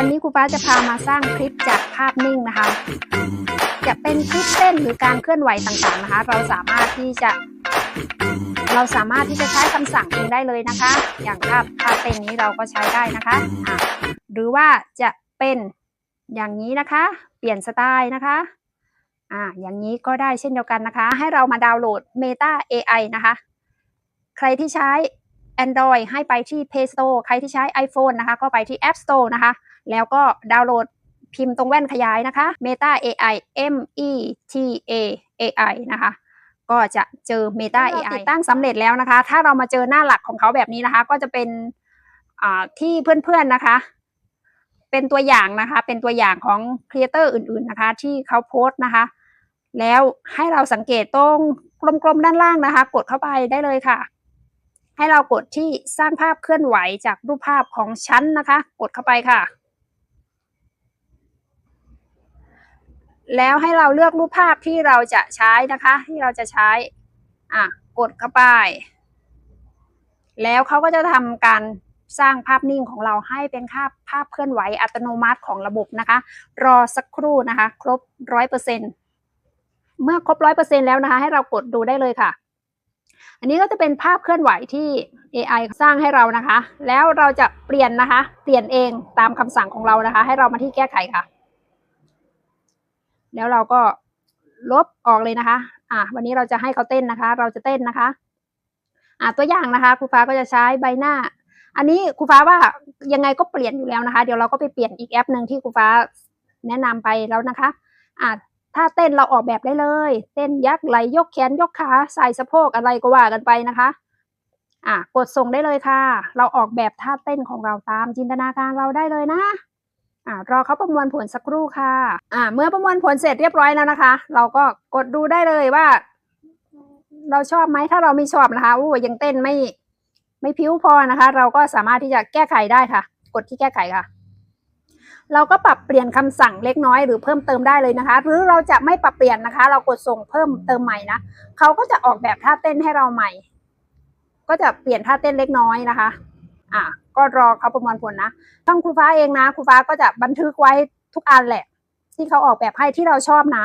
วันนี้ครูฟ้าจะพามาสร้างคลิปจากภาพนิ่งนะคะ จะเป็นคลิปเต้นหรือการเคลื่อนไหวต่างๆนะคะ เราสามารถที่จะ เราสามารถที่จะใช้คำสั่งเองได้เลยนะคะ อย่างภาพภาพเต้นนี้เราก็ใช้ได้นะคะะหรือว่าจะเป็นอย่างนี้นะคะ เปลี่ยนสไตล์นะคะอ่าอย่างนี้ก็ได้เช่นเดียวกันนะคะ ให้เรามาดาวน์โหลด Meta AI นะคะ ใครที่ใช้ Android ให้ไปที่ Play Store ใครที่ใช้ iPhone นะคะ ก็ไปที่ App Store นะคะ แล้วก็ดาวน์โหลดพิมพ์ตรงแว่นขยายนะคะ Meta AI M E T A AI นะคะ ก็จะเจอ Meta AI ติดตั้งสำเร็จแล้วนะคะ ถ้าเรามาเจอหน้าหลักของเขาแบบนี้นะคะ ก็จะเป็นอ่าที่เพื่อนๆนะคะ เป็นตัวอย่างนะคะ เป็นตัวอย่างของครีเอเตอร์อื่นๆนะคะ ที่เขาโพสต์นะคะ แล้วให้เราสังเกตตรงกลมๆด้านล่างนะคะ กดเข้าไปได้เลยค่ะ ให้เรากดที่สร้างภาพเคลื่อนไหวจากรูปภาพของชั้นนะคะ กดเข้าไปค่ะ แล้วให้เราเลือกรูปภาพที่เราจะใช้นะคะ ที่เราจะใช้ อะ กดเข้าไป แล้วเขาก็จะทำการสร้างภาพนิ่งของเราให้เป็นภาพภาพเคลื่อนไหวอัตโนมัติของระบบนะคะ รอสักครู่นะคะ ครบร้อยเปอร์เซ็นเมื่อครบร้อยเปอร์เซ็นแล้วนะคะ ให้เรากดดูได้เลยค่ะ อันนี้ก็จะเป็นภาพเคลื่อนไหวที่ AI สร้างให้เรานะคะ แล้วเราจะเปลี่ยนนะคะ เปลี่ยนเองตามคำสั่งของเรานะคะ ให้เรามาที่แก้ไขค่ะ แล้วเราก็ลบออกเลยนะคะ อะวันนี้เราจะให้เขาเต้นนะคะ เราจะเต้นนะคะ อะตัวอย่างนะคะครูฟ้าก็จะใช้ใบหน้า อันนี้ครูฟ้าว่ายังไงก็เปลี่ยนอยู่แล้วนะคะ เดี๋ยวเราก็ไปเปลี่ยนอีกแอปหนึ่งที่ครูฟ้าแนะนำไปแล้วนะคะ อะ ถ้าเต้นเราออกแบบได้เลย เต้นยักไหลยกแขนยกขาใส่สะโพกอะไรก็ว่ากันไปนะคะอะกดส่งได้เลยค่ะ เราออกแบบท่าเต้นของเราตามจินตนาการเราได้เลยนะอ่ารอเขาประมวลผลสักครู่ค่ะอ่าเมื่อประมวลผลเสร็จเรียบร้อยแล้วนะคะ เราก็กดดูได้เลยว่า เราชอบไหมถ้าเราไม่ชอบนะคะอู้ยังเต้นไม่ไม่พิ้วพอนะคะ เราก็สามารถที่จะแก้ไขได้ค่ะ กดที่แก้ไขค่ะ เราก็ปรับเปลี่ยนคำสั่งเล็กน้อยหรือเพิ่มเติมได้เลยนะคะ หรือเราจะไม่ปรับเปลี่ยนนะคะ เรากดส่งเพิ่มเติมใหม่นะเขาก็จะออกแบบท่าเต้นให้เราใหม่ ก็จะเปลี่ยนท่าเต้นเล็กน้อยนะคะ อะก็รอเขาประมวลผลนะช่องครูฟ้าเองนะครูฟ้าก็จะบันทึกไว้ทุกอันแหละ ที่เขาออกแบบให้ที่เราชอบนะ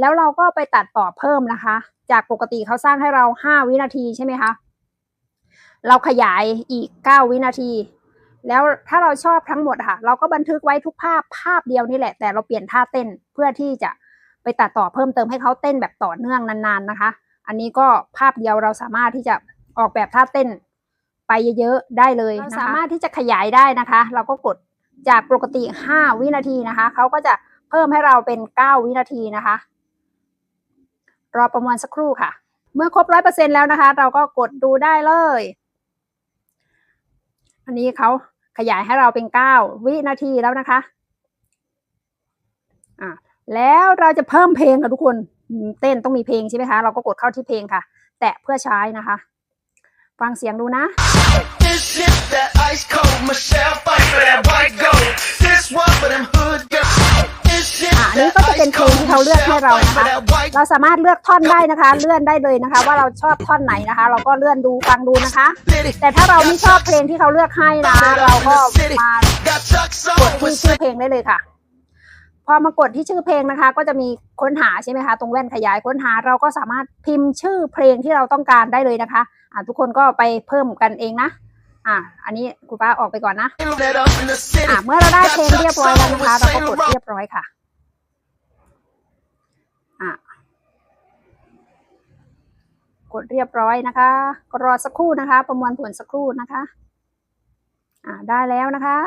แล้วเราก็ไปตัดต่อเพิ่มนะคะ จากปกติเขาสร้างให้เราห้าวินาทีใช่ไหมคะเราขยายอีกเก้าวินาที แล้วถ้าเราชอบทั้งหมดค่ะ เราก็บันทึกไว้ทุกภาพภาพเดียวนี่แหละ แต่เราเปลี่ยนท่าเต้นเพื่อที่จะไปตัดต่อเพิ่มเติมให้เขาเต้นแบบต่อเนื่องนานๆนะคะ อันนี้ก็ภาพเดียวเราสามารถที่จะออกแบบท่าเต้นไปเยอะๆได้เลยนะคะสามารถที่จะขยายได้นะคะ เราก็กดจากปกติ 5 วินาทีนะคะ เขาก็จะเพิ่มให้เราเป็น 9 วินาทีนะคะ รอประมวลสักครู่ค่ะ เมื่อครบร้อยเปอร์เซ็นแล้วนะคะ เราก็กดดูได้เลย อันนี้เขาขยายให้เราเป็น9วินาทีแล้วนะคะอะแล้วเราจะเพิ่มเพลงค่ะทุกคนเต้นต้องมีเพลงใช่ไหมคะ เราก็กดเข้าที่เพลงค่ะ แตะเพื่อใช้นะคะ ฟังเสียงดูนะ This is that ice cold Michelle fight for that white gold. This one for them hood อะอันนี้ก็จะเป็นเพลงที่เขาเลือกให้เรานะคะ เราสามารถเลือกท่อนได้นะคะ เลื่อนได้เลยนะคะ ว่าเราชอบท่อนไหนนะคะ เราก็เลื่อนดูฟังดูนะคะ แต่ถ้าเราไม่ชอบเพลงที่เขาเลือกให้นะเราก็มากดที่ชื่อเพลงได้เลยค่ะ พอมากดที่ชื่อเพลงนะคะ ก็จะมีค้นหาใช่ไหมคะ ตรงแว่นขยายค้นหาเราก็สามารถพิมพ์ชื่อเพลงที่เราต้องการได้เลยนะคะอ่าทุกคนก็ไปเพิ่มกันเองนะอ่าอันนี้ครูป้าออกไปก่อนนะ อ่าเมื่อเราได้เพลงเรียบร้อยแล้วนะคะ เราก็กดเรียบร้อยค่ะ อะ กดเรียบร้อยนะคะก็รอสักครู่นะคะ ประมวลผลสักครู่นะคะ อ่าได้แล้วนะคะ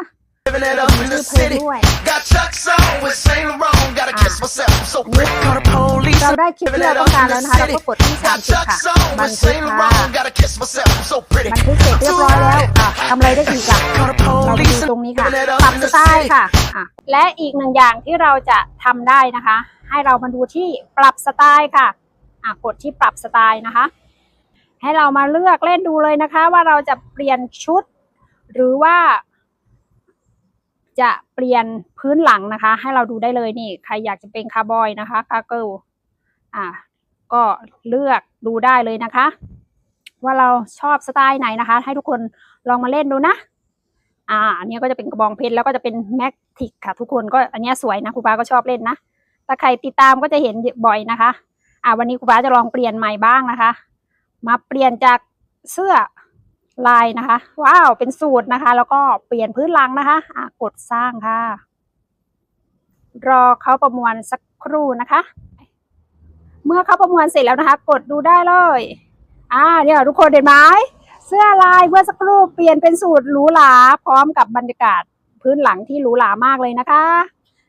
Living it up in the ชื่อเพลง city. ด้วย Got Chuck's on with Saint Laurent. Gotta kiss myself. I'm so pretty. Call the police. เราได้คลิปที่เราต้องการแล้วนะคะ เราก็กดที่ Got 30ค่ะ Chuck's on บัน with ทึก Saint ค่ะ Laurent. Gotta kiss myself. I'm so pretty. บันทึกเสร็จเรียบร้อยแล้วอะทำอะไรได้อีกอะ Call the เราไปดู police. ตรงนี้ค่ะ Living it ปรับ up in ส the ไตล์ city. ค่ะอะ และอีกหนึ่งอย่างที่เราจะทำได้นะคะ ให้เรามาดูที่ปรับสไตล์ค่ะ อะกดที่ปรับสไตล์นะคะ ให้เรามาเลือกเล่นดูเลยนะคะ ว่าเราจะเปลี่ยนชุด หรือว่า จะเปลี่ยนพื้นหลังนะคะ ให้เราดูได้เลยนี่ ใครอยากจะเป็นคาร์บอยนะคะคาร์เกิลอะก็เลือกดูได้เลยนะคะ ว่าเราชอบสไตล์ไหนนะคะ ให้ทุกคนลองมาเล่นดูนะอ่าอันเนี้ยก็จะเป็นกระบองเพชรแล้วก็จะเป็นแม็กทิกค่ะ ทุกคนก็อันเนี้ยสวยนะครูฟ้าก็ชอบเล่นนะถ้าใครติดตามก็จะเห็นบ่อยนะคะ อ่าวันนี้ครูฟ้าจะลองเปลี่ยนใหม่บ้างนะคะ มาเปลี่ยนจากเสื้อลายนะคะ ว้าวเป็นสูตรนะคะ แล้วก็เปลี่ยนพื้นหลังนะคะอ่ากดสร้างค่ะ รอเขาประมวลสักครู่นะคะ เมื่อเขาประมวลเสร็จแล้วนะคะ กดดูได้เลย อ่าเนี่ยทุกคนเห็นไหมเสื้อลายเมื่อสักครู่เปลี่ยนเป็นสูตรหรูหราพร้อมกับบรรยากาศพื้นหลังที่หรูหรามากเลยนะคะ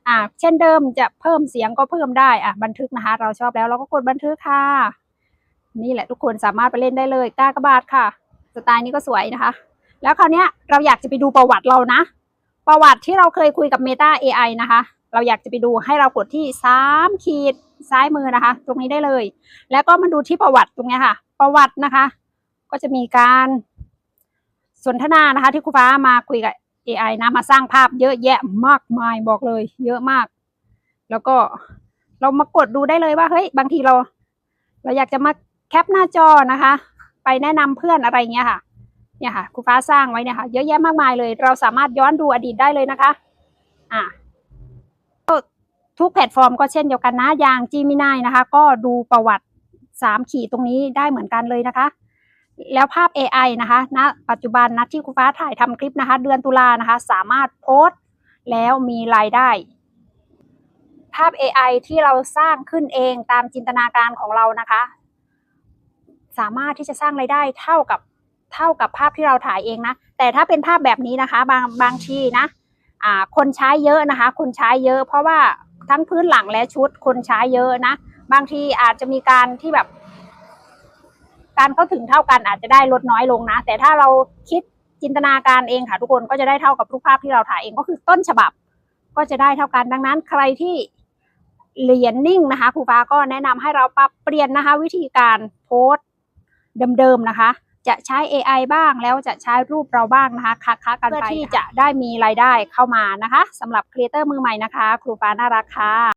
อ่าเช่นเดิมจะเพิ่มเสียงก็เพิ่มได้อะบันทึกนะคะ เราชอบแล้วเราก็กดบันทึกค่ะ นี่แหละทุกคนสามารถไปเล่นได้เลยกากบาทค่ะ สไตล์นี้ก็สวยนะคะ แล้วคราวเนี้ยเราอยากจะไปดูประวัติเรานะ ประวัติที่เราเคยคุยกับ Meta AI นะคะ เราอยากจะไปดูให้เรากดที่สามขีดซ้ายมือนะคะ ตรงนี้ได้เลย แล้วก็มาดูที่ประวัติตรงเนี้ยค่ะ ประวัตินะคะ ก็จะมีการสนทนานะคะ ที่ครูฟ้ามาคุยกับ AI นะมาสร้างภาพเยอะแยะมากมายบอกเลย เยอะมาก แล้วก็เรามากดดูได้เลยว่าเฮ้ยบางทีเรา เราอยากจะมาแคปหน้าจอนะคะ ไปแนะนำเพื่อนอะไรเงี้ยค่ะ เนี่ยค่ะครูฟ้าสร้างไว้เนี่ยค่ะเยอะแยะมากมายเลย เราสามารถย้อนดูอดีตได้เลยนะคะ อ่าก็ทุกแพลตฟอร์มก็เช่นเดียวกันนะอย่าง Gemini นะคะ ก็ดูประวัติสามขีดตรงนี้ได้เหมือนกันเลยนะคะ แล้วภาพ AI นะคะณปัจจุบันนะที่ครูฟ้าถ่ายทำคลิปนะคะ เดือนตุลานะคะ สามารถโพสต์แล้วมีรายได้ ภาพ AI ที่เราสร้างขึ้นเองตามจินตนาการของเรานะคะ สามารถที่จะสร้างรายได้เท่ากับเท่ากับภาพที่เราถ่ายเองนะ แต่ถ้าเป็นภาพแบบนี้นะคะ บางบางทีนะอ่าคนใช้เยอะนะคะ คนใช้เยอะ เพราะว่าทั้งพื้นหลังและชุดคนใช้เยอะนะ บางทีอาจจะมีการที่แบบ การเข้าถึงเท่ากันอาจจะได้ลดน้อยลงนะ แต่ถ้าเราคิดจินตนาการเองค่ะทุกคนก็จะได้เท่ากับทุกภาพที่เราถ่ายเองก็คือต้นฉบับ ก็จะได้เท่ากันดังนั้นใครที่เหรียญนิ่งนะคะครูฟ้าก็แนะนำให้เราปรับเปลี่ยนนะคะ วิธีการโพสต์เดิมๆนะคะ จะใช้ AI บ้างแล้วจะใช้รูปเราบ้างนะคะค้าๆกันไปเพื่อที่จะได้มีรายได้เข้ามานะคะสำหรับครีเอเตอร์มือใหม่นะคะ ครูฟ้าน่ารักค่ะ